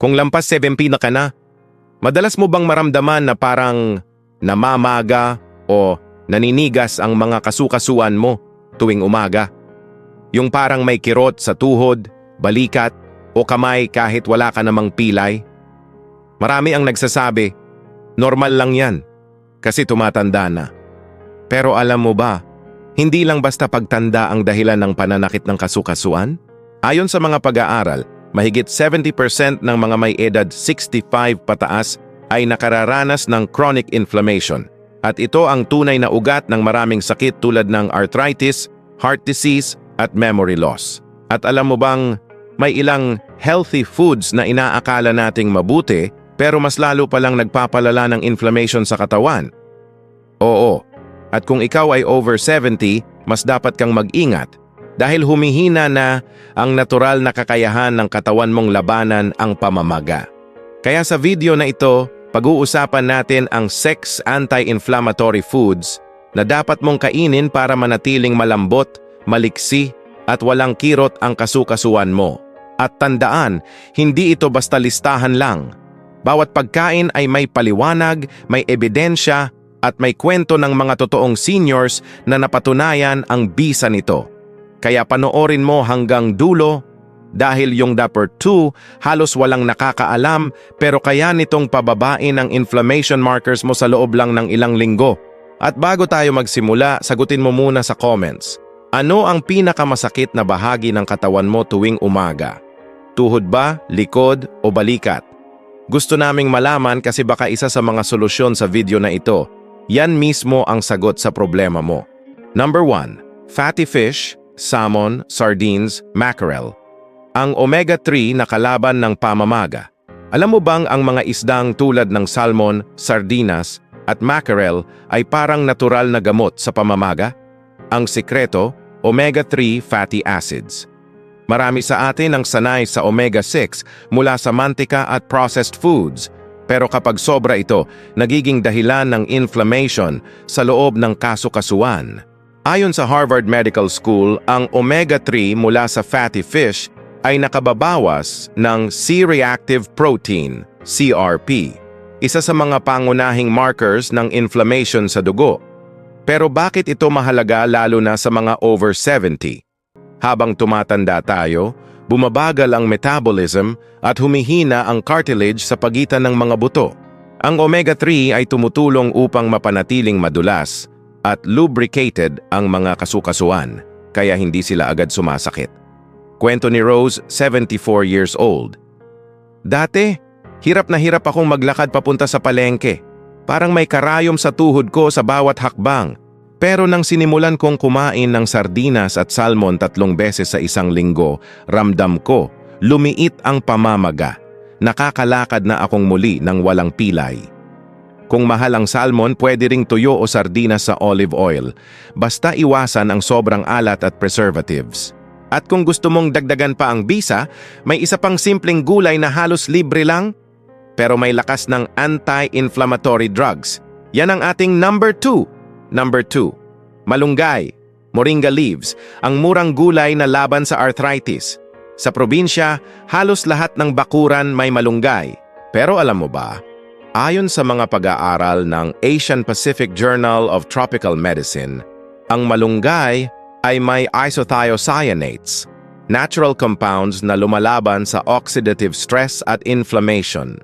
Kung lampas 7P na ka na, madalas mo bang maramdaman na parang namamaga o naninigas ang mga kasukasuan mo tuwing umaga? Yung parang may kirot sa tuhod, balikat, o kamay kahit wala ka namang pilay? Marami ang nagsasabi, normal lang yan, kasi tumatanda na. Pero alam mo ba, hindi lang basta pagtanda ang dahilan ng pananakit ng kasukasuan? Ayon sa mga pag-aaral, mahigit 70% ng mga may edad 65 pataas ay nakararanas ng chronic inflammation. At ito ang tunay na ugat ng maraming sakit tulad ng arthritis, heart disease, at memory loss. At alam mo bang may ilang healthy foods na inaakala nating mabuti pero mas lalo palang nagpapalala ng inflammation sa katawan? Oo. At kung ikaw ay over 70, mas dapat kang mag-ingat dahil humihina na ang natural na kakayahan ng katawan mong labanan ang pamamaga. Kaya sa video na ito, pag-uusapan natin ang sex anti-inflammatory foods na dapat mong kainin para manatiling malambot, maliksi, at walang kirot ang kasukasuan mo. At tandaan, hindi ito basta listahan lang. Bawat pagkain ay may paliwanag, may ebidensya, at may kwento ng mga totoong seniors na napatunayan ang bisa nito. Kaya panoorin mo hanggang dulo dahil yung Dapper 2 halos walang nakakaalam pero kaya nitong pababain ang inflammation markers mo sa loob lang ng ilang linggo. At bago tayo magsimula, sagutin mo muna sa comments. Ano ang pinakamasakit na bahagi ng katawan mo tuwing umaga? Tuhod ba, likod o balikat? Gusto naming malaman kasi baka isa sa mga solusyon sa video na ito. Yan mismo ang sagot sa problema mo. Number 1. Fatty fish, salmon, sardines, mackerel. Ang omega-3 na kalaban ng pamamaga. Alam mo bang ang mga isdang tulad ng salmon, sardinas, at mackerel ay parang natural na gamot sa pamamaga? Ang sikreto, omega-3 fatty acids. Marami sa atin ang sanay sa omega-6 mula sa mantika at processed foods, pero kapag sobra ito, nagiging dahilan ng inflammation sa loob ng kasukasuan. Ayon sa Harvard Medical School, ang omega-3 mula sa fatty fish ay nakababawas ng C-reactive protein, CRP, isa sa mga pangunahing markers ng inflammation sa dugo. Pero bakit ito mahalaga lalo na sa mga over 70? Habang tumatanda tayo, bumabagal ang metabolism at humihina ang cartilage sa pagitan ng mga buto. Ang omega-3 ay tumutulong upang mapanatiling madulas at lubricated ang mga kasukasuan, kaya hindi sila agad sumasakit. Kwento ni Rose, 74 years old. Dati, hirap na hirap akong maglakad papunta sa palengke. Parang may karayom sa tuhod ko sa bawat hakbang. Pero nang sinimulan kong kumain ng sardinas at salmon tatlong beses sa isang linggo, ramdam ko, lumiit ang pamamaga. Nakakalakad na akong muli ng walang pilay. Kung mahal ang salmon, pwede ring tuyo o sardinas sa olive oil. Basta iwasan ang sobrang alat at preservatives. At kung gusto mong dagdagan pa ang bisa, may isa pang simpleng gulay na halos libre lang, pero may lakas ng anti-inflammatory drugs. Yan ang ating number 2. Number 2. Malunggay, moringa leaves, ang murang gulay na laban sa arthritis. Sa probinsya, halos lahat ng bakuran may malunggay. Pero alam mo ba, ayon sa mga pag-aaral ng Asian Pacific Journal of Tropical Medicine, ang malunggay ay may isothiocyanates, natural compounds na lumalaban sa oxidative stress at inflammation.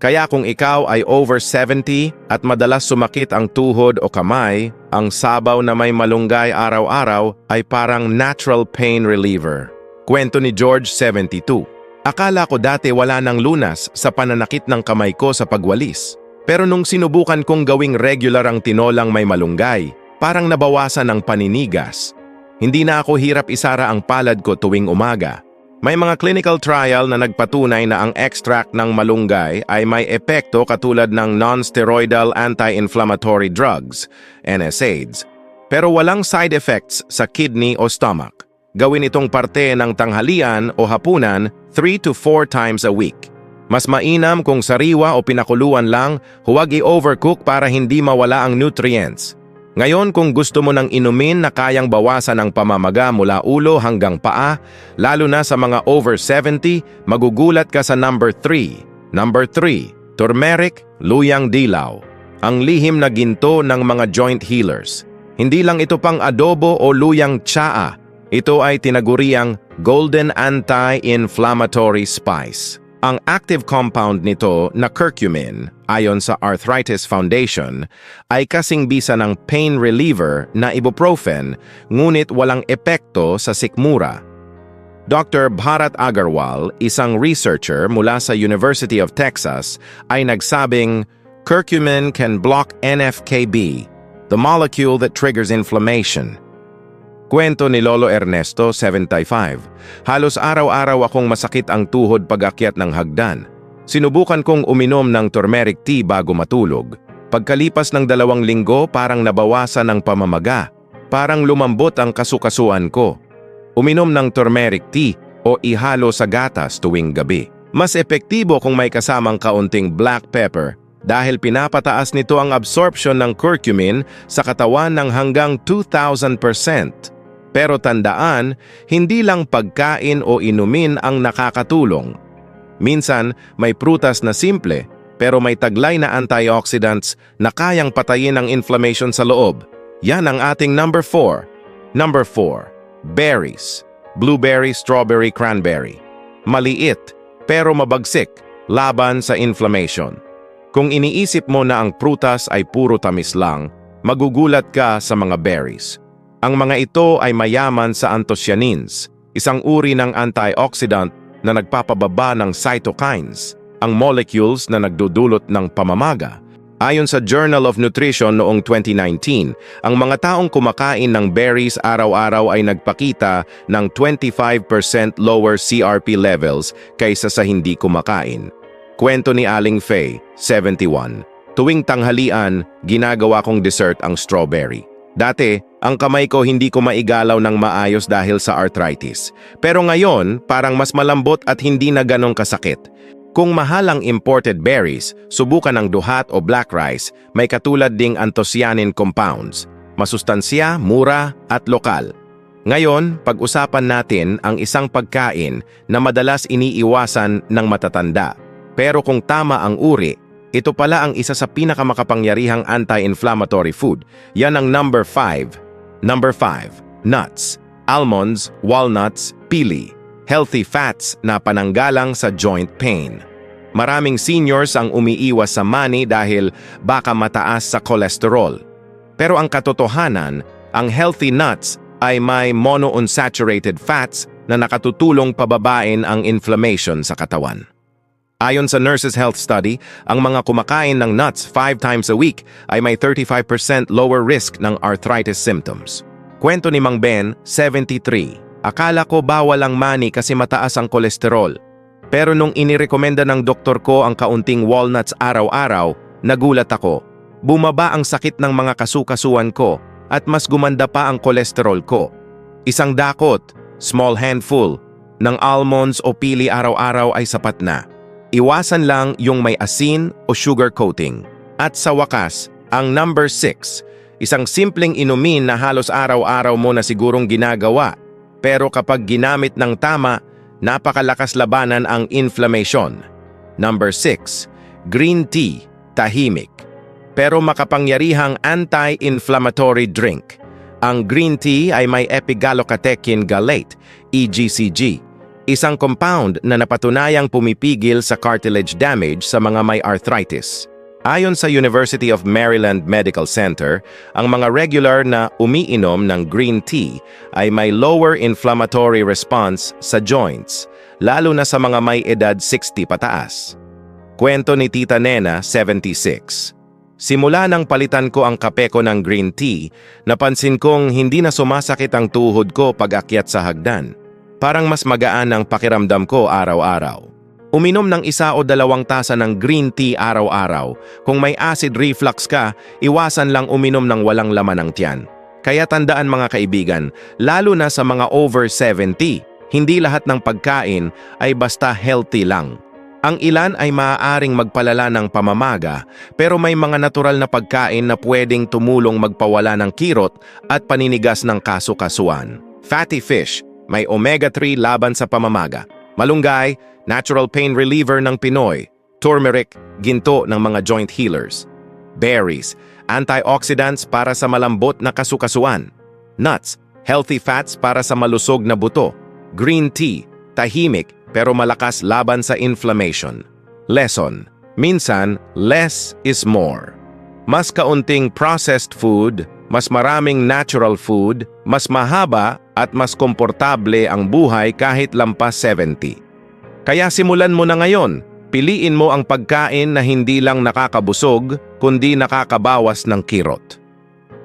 Kaya kung ikaw ay over 70 at madalas sumakit ang tuhod o kamay, ang sabaw na may malunggay araw-araw ay parang natural pain reliever. Kwento ni George 72. Akala ko dati wala ng lunas sa pananakit ng kamay ko sa pagwalis. Pero nung sinubukan kong gawing regular ang tinolang may malunggay, parang nabawasan ang paninigas. Hindi na ako hirap isara ang palad ko tuwing umaga. May mga clinical trial na nagpatunay na ang extract ng malunggay ay may epekto katulad ng non-steroidal anti-inflammatory drugs, NSAIDs, pero walang side effects sa kidney o stomach. Gawin itong parte ng tanghalian o hapunan 3 to 4 times a week. Mas mainam kung sariwa o pinakuluan lang, huwag i-overcook para hindi mawala ang nutrients. Ngayon kung gusto mo ng inumin na kayang bawasan ang pamamaga mula ulo hanggang paa, lalo na sa mga over 70, magugulat ka sa number 3. Number 3, turmeric, luyang dilaw. Ang lihim na ginto ng mga joint healers. Hindi lang ito pang adobo o luyang tsaa. Ito ay tinaguriang golden anti-inflammatory spice. Ang active compound nito na curcumin, ayon sa Arthritis Foundation, ay kasing bisa ng pain reliever na ibuprofen ngunit walang epekto sa sikmura. Dr. Bharat Agarwal, isang researcher mula sa University of Texas, ay nagsabing curcumin can block NFKB, the molecule that triggers inflammation. Kwento ni Lolo Ernesto, 75. Halos araw-araw akong masakit ang tuhod pag-akyat ng hagdan. Sinubukan kong uminom ng turmeric tea bago matulog. Pagkalipas ng dalawang linggo, parang nabawasan ng pamamaga. Parang lumambot ang kasukasuan ko. Uminom ng turmeric tea o ihalo sa gatas tuwing gabi. Mas epektibo kung may kasamang kaunting black pepper dahil pinapataas nito ang absorption ng curcumin sa katawan ng hanggang 2,000%. Pero tandaan, hindi lang pagkain o inumin ang nakakatulong. Minsan, may prutas na simple pero may taglay na antioxidants na kayang patayin ang inflammation sa loob. Yan ang ating number 4. Number 4. Berries. Blueberry, strawberry, cranberry. Maliit pero mabagsik laban sa inflammation. Kung iniisip mo na ang prutas ay puro tamis lang, magugulat ka sa mga berries. Ang mga ito ay mayaman sa anthocyanins, isang uri ng antioxidant na nagpapababa ng cytokines, ang molecules na nagdudulot ng pamamaga. Ayon sa Journal of Nutrition noong 2019, ang mga taong kumakain ng berries araw-araw ay nagpakita ng 25% lower CRP levels kaysa sa hindi kumakain. Kwento ni Aling Faye, 71. Tuwing tanghalian, ginagawa kong dessert ang strawberry. Dati, ang kamay ko hindi ko maigalaw ng maayos dahil sa arthritis. Pero ngayon, parang mas malambot at hindi na ganong kasakit. Kung mahal ang imported berries, subukan ang duhat o black rice, may katulad ding anthocyanin compounds. Masustansya, mura at lokal. Ngayon, pag-usapan natin ang isang pagkain na madalas iniiwasan ng matatanda. Pero kung tama ang uri, ito pala ang isa sa pinakamakapangyarihang anti-inflammatory food. Yan ang number 5. Number 5. Nuts. Almonds, walnuts, pili. Healthy fats na pananggalang sa joint pain. Maraming seniors ang umiiwas sa mani dahil baka mataas sa kolesterol. Pero ang katotohanan, ang healthy nuts ay may monounsaturated fats na nakatutulong pababain ang inflammation sa katawan. Ayon sa Nurses Health Study, ang mga kumakain ng nuts 5 times a week ay may 35% lower risk ng arthritis symptoms. Kwento ni Mang Ben, 73. Akala ko bawal ang mani kasi mataas ang kolesterol. Pero nung inirekomenda ng doktor ko ang kaunting walnuts araw-araw, nagulat ako. Bumaba ang sakit ng mga kasukasuan ko at mas gumanda pa ang kolesterol ko. Isang dakot, small handful, ng almonds o pili araw-araw ay sapat na. Iwasan lang yung may asin o sugar coating. At sa wakas, ang number 6, isang simpleng inumin na halos araw-araw mo na sigurong ginagawa. Pero kapag ginamit ng tama, napakalakas labanan ang inflammation. Number 6, green tea, tahimik. Pero makapangyarihang anti-inflammatory drink. Ang green tea ay may epigallocatechin gallate, EGCG, isang compound na napatunayang pumipigil sa cartilage damage sa mga may arthritis. Ayon sa University of Maryland Medical Center, ang mga regular na umiinom ng green tea ay may lower inflammatory response sa joints, lalo na sa mga may edad 60 pataas. Kwento ni Tita Nena, 76. Simula nang palitan ko ang kape ko ng green tea, napansin kong hindi na sumasakit ang tuhod ko pag akyat sa hagdan. Parang mas magaan ang pakiramdam ko araw-araw. Uminom ng isa o dalawang tasa ng green tea araw-araw. Kung may acid reflux ka, iwasan lang uminom ng walang laman ng tiyan. Kaya tandaan mga kaibigan, lalo na sa mga over 70, hindi lahat ng pagkain ay basta healthy lang. Ang ilan ay maaaring magpalala ng pamamaga pero may mga natural na pagkain na pwedeng tumulong magpawala ng kirot at paninigas ng kaso-kasuan. Fatty fish, may omega-3 laban sa pamamaga. Malunggay, natural pain reliever ng Pinoy. Turmeric, ginto ng mga joint healers. Berries, antioxidants para sa malambot na kasukasuan. Nuts, healthy fats para sa malusog na buto. Green tea, tahimik pero malakas laban sa inflammation. Lesson, minsan less is more. Mas kaunting processed food, mas maraming natural food, mas mahaba at mas komportable ang buhay kahit lampas 70. Kaya simulan mo na ngayon, piliin mo ang pagkain na hindi lang nakakabusog, kundi nakakabawas ng kirot.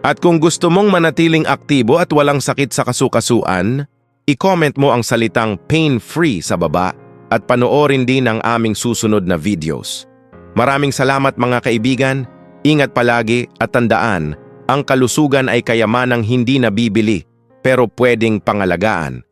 At kung gusto mong manatiling aktibo at walang sakit sa kasukasuan, i-comment mo ang salitang pain-free sa baba at panoorin din ang aming susunod na videos. Maraming salamat mga kaibigan, ingat palagi at tandaan, ang kalusugan ay kayamanang hindi nabibili pero pwedeng pangalagaan.